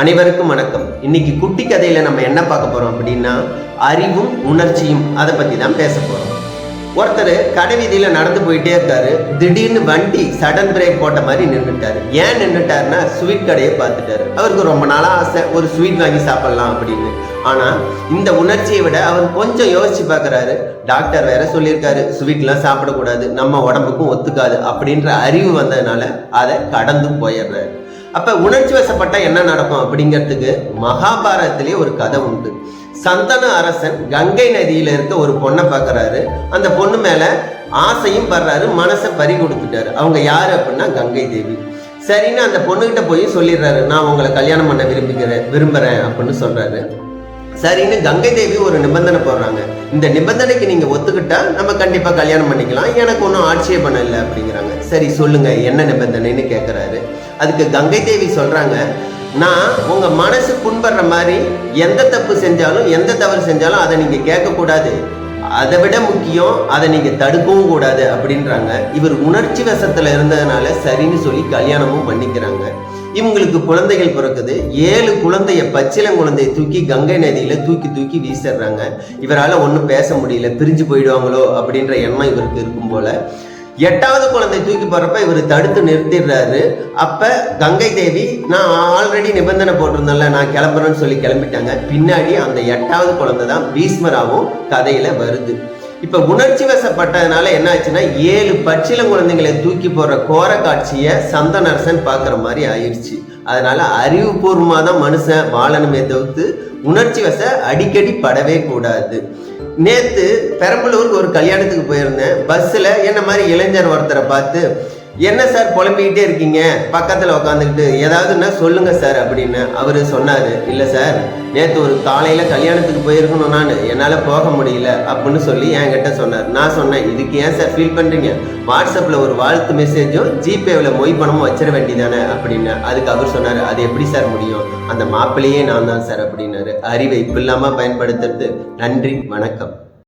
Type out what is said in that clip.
அனைவருக்கும் வணக்கம். இன்னைக்கு குட்டி கதையில நம்ம என்ன பார்க்க போறோம் அப்படின்னா அறிவும் உணர்ச்சியும் அதை பத்தி தான் பேச போறோம். ஒருத்தர் கடை வீதியில நடந்து போயிட்டே இருக்காரு. திடீர்னு வண்டி சடன் பிரேக் போட்ட மாதிரி நின்றுட்டாரு ஏன் நின்றுட்டாருன்னா ஸ்வீட் கடையை பார்த்துட்டாரு. அவருக்கு ரொம்ப நாளா ஆசை ஒரு ஸ்வீட் வாங்கி சாப்பிடலாம் அப்படின்னு. ஆனா இந்த உணர்ச்சியை விட அவர் கொஞ்சம் யோசிச்சு பார்க்குறாரு. டாக்டர் வேற சொல்லியிருக்காரு ஸ்வீட்லாம் சாப்பிடக்கூடாது நம்ம உடம்புக்கும் ஒத்துக்காது அப்படின்ற அறிவு வந்ததுனால அதை கடந்து போயிடுறாரு. அப்ப உணர்ச்சி வசப்பட்டா என்ன நடக்கும் அப்படிங்கிறதுக்கு மகாபாரதத்திலேயே ஒரு கதை உண்டு. சந்தன அரசன் கங்கை நதியில இருக்க ஒரு பொண்ணை பார்க்கறாரு அந்த பொண்ணு மேல ஆசையும் படுறாரு மனசை பறி கொடுத்துட்டாரு. அவங்க யாரு அப்படின்னா கங்கை தேவி. சரின்னு அந்த பொண்ணுகிட்ட போய் சொல்லிடுறாரு நான் உங்களை கல்யாணம் பண்ண விரும்புகிறேன் விரும்புறேன் அப்படின்னு சொல்றாரு. சரின்னு கங்கை தேவி ஒரு நிபந்தனை போடுறாங்க. இந்த நிபந்தனைக்கு நீங்க ஒத்துக்கிட்டா நம்ம கண்டிப்பா கல்யாணம் பண்ணிக்கலாம். எனக்கு ஒன்றும் ஆட்சேபணம் இல்லை அப்படிங்கிறாங்க. சரி சொல்லுங்க என்ன நிபந்தனைன்னு கேட்குறாரு அதுக்கு கங்கை தேவி சொல்கிறாங்க நான் உங்கள் மனசு புண்படுற மாதிரி எந்த தப்பு செஞ்சாலும் எந்த தவறு செஞ்சாலும் அதை நீங்கள் கேட்கக்கூடாது. அதை விட முக்கியம் அதை நீங்கள் தடுக்கவும் கூடாது அப்படின்றாங்க. இவர் உணர்ச்சி வசத்தில் இருந்ததுனால சரின்னு சொல்லி கல்யாணமும் பண்ணிக்கிறாங்க. இவங்களுக்கு குழந்தைகள் பிறக்குது. ஏழு குழந்தைய பச்சிளங்குழந்தைய தூக்கி கங்கை நதியில் தூக்கி தூக்கி வீசிடுறாங்க. இவரால் ஒன்றும் பேச முடியல. பிரிஞ்சு போயிடுவாங்களோ அப்படின்ற எண்ணம் இவருக்கு இருக்கும் போல. எட்டாவது குழந்தை தூக்கி போறப்ப இவர் தடுத்து நிறுத்திடுறாரு. அப்ப கங்கை தேவி நான் ஆல்ரெடி நிபந்தனை போட்டிருந்தேன்ல நான் கிளம்புறேன்னு சொல்லி கிளம்பிட்டாங்க. பின்னாடி அந்த எட்டாவது குழந்தை தான் பீஸ்மராவும் கதையில வருது. இப்ப உணர்ச்சி வசப்பட்டதுனால என்ன ஆச்சுன்னா ஏழு பச்சில குழந்தைங்களை தூக்கி போடுற கோர காட்சியை சந்தனரசன் பார்க்குற மாதிரி ஆயிடுச்சு. அதனால அறிவுபூர்வமாக தான் மனுஷன் வாழணுமே தவிர்த்து உணர்ச்சி வச அடிக்கடி படவே கூடாது. நேத்து பெரம்பலூருக்கு ஒரு கல்யாணத்துக்கு போயிருந்தேன். பஸ்ஸில் என்ன மாதிரி இளைஞர் ஒருத்தரை பார்த்து என்ன சார் புலம்பிக்கிட்டே இருக்கீங்க? பக்கத்தில் உட்காந்துக்கிட்டு ஏதாவதுன்னா சொல்லுங்க சார் அப்படின்னு அவர் சொன்னார். இல்லை சார் நேற்று ஒரு காலையில் கல்யாணத்துக்கு போயிருக்கணும் நான். என்னால் போக முடியல அப்படின்னு சொல்லி என்கிட்ட சொன்னார். நான் சொன்னேன் இதுக்கு ஏன் சார் ஃபீல் பண்ணுறீங்க வாட்ஸ்அப்பில் ஒரு வாழ்த்து மெசேஜும் ஜிபேவில் மொய் பணமும் வச்சிட வேண்டிதானே அப்படின்னு அதுக்கு அவர் சொன்னார். அது எப்படி சார் முடியும்? அந்த மாப்பிள்ளையே நான் தான் சார் அப்படின்னாரு. அறிவை இல்லாமல் பயன்படுத்துறது. நன்றி வணக்கம்.